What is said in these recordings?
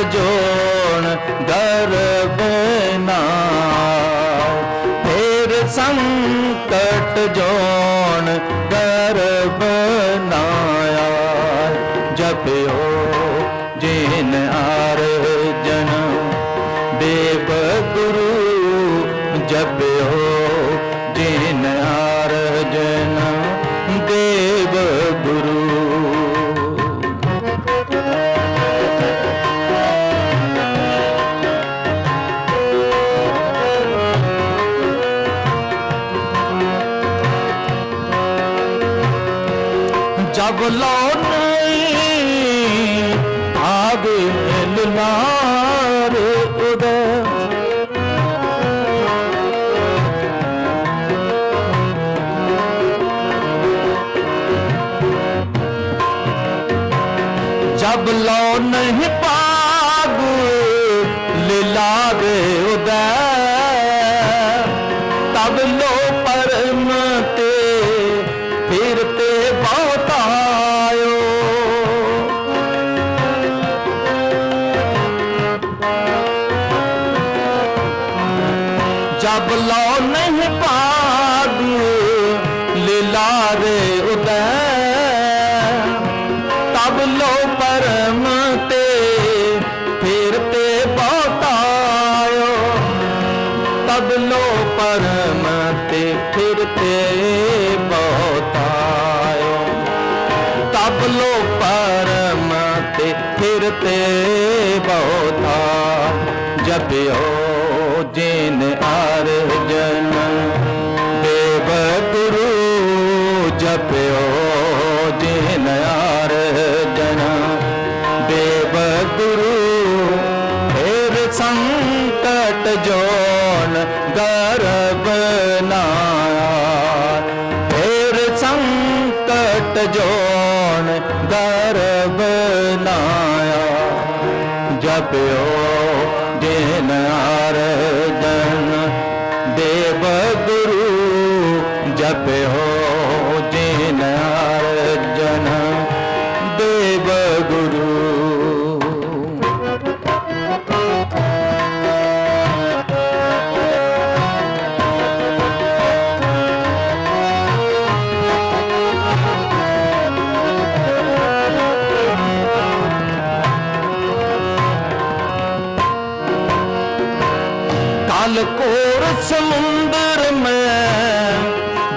ਸੰਕਟ ਜੋਨ ਗਰਬ ਨਾ ਫੇਰ ਸੰਕਟ ਜੋਨ ਗਰਬ ਨਾ ਜਪਿਓ ਜਿਨ ਜਨ ਦੇਵ ਗੁਰੂ ਜਪਿਓ ਜਿਨ जब लौट आगे लुनार उदय जब लो नहीं पाग लीला गे उदय ਬੁਲਾ ਨਹੀਂ ਪਾਦ ਲੀਲਾ ਰੇ ਉਦੈ। ਤਬ ਪਰਮ ਤੇ ਫੇਰ ਤੇ ਤਬ ਲੋ ਪਰਮ ਤੇ ਫਿਰ ਤੇ ਜੋਨ ਗਰਬ ਨਾ ਫੇਰ ਸੰਕਟ ਜੋਨ ਗਰਬ ਨਾ ਜਪਿਓ ਦਿਨ ਆਰਦਨ ਦੇਵ ਗੁਰੂ ਜਪਿਓ काल कोर समुंदर में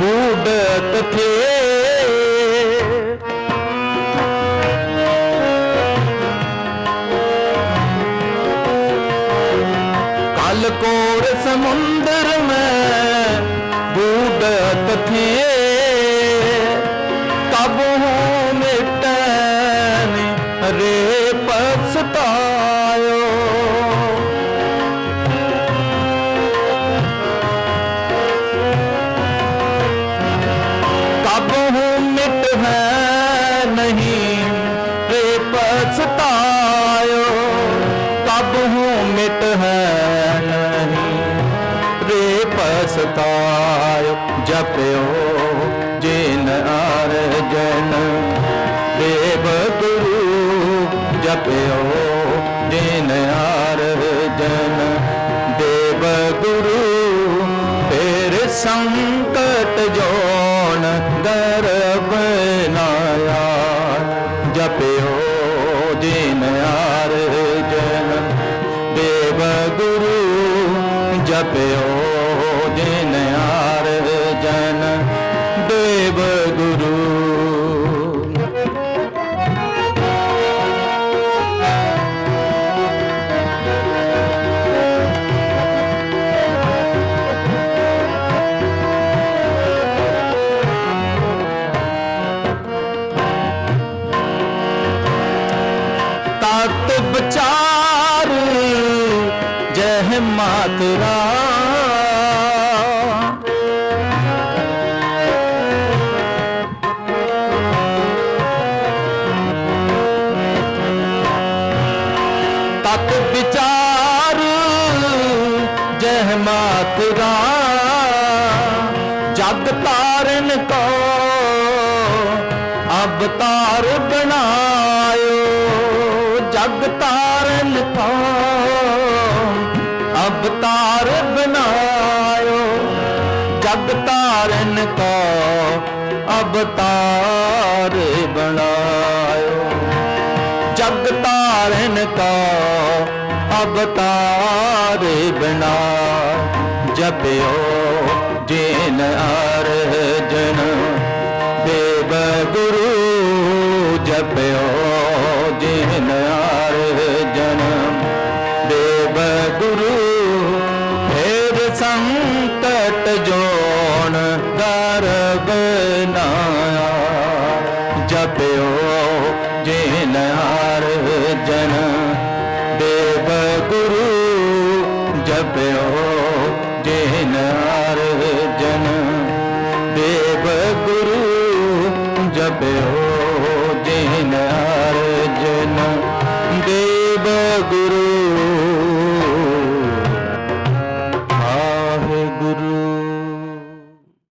बूढ़त थे काल कोर समुंदर में बूढ़त थे कब हूँ मिटन रे पछतायो ਕਰਤਾਇ ਜਪਿਓ, ਜਿਨ ਅਰਜਨ ਦੇਵ ਗੁਰੂ ਜਪਿਓ, ਜਿਨ ਅਰਜਨ ਦੇਵ ਗੁਰੂ ਫਿਰ ਸੰਕਟ ਜੋਨ ਗਰਬ ਨਾਇਆ ਜਪਿਓ, ਜਿਨ ਅਰਜਨ ਦੇਵ ਗੁਰੂ ਜਪਿਓ ਜਿਨ ਜਨ ਦੇਵ ਗੁਰੂ। ਤਤ ਵਿਚਾਰ ਜਹ ਤਤ ਵਿਚਾਰ ਜਹ ਮਾਤਰਾ ਜਗ ਤਾਰਨ ਕੋ ਅਵਤਾਰ ਬਣਾਇਓ। ਜਗ ਤਾਰਨ ਕੋ ਅਵਤਾਰ ਬਣਾਇਓ। ਜਗ ਤਾਰਨ ਕੋ ਅਵਤਾਰ ਬਣਾਇਓ। ਤਾਰਨ ਕਾ ਅਵਤਾਰ ਬਣਾ ਜਪਿਓ ਜੇਨ ਅਰਜਨ ਦੇਵ ਗੁਰੂ ਜਪਿਓ। न जन देव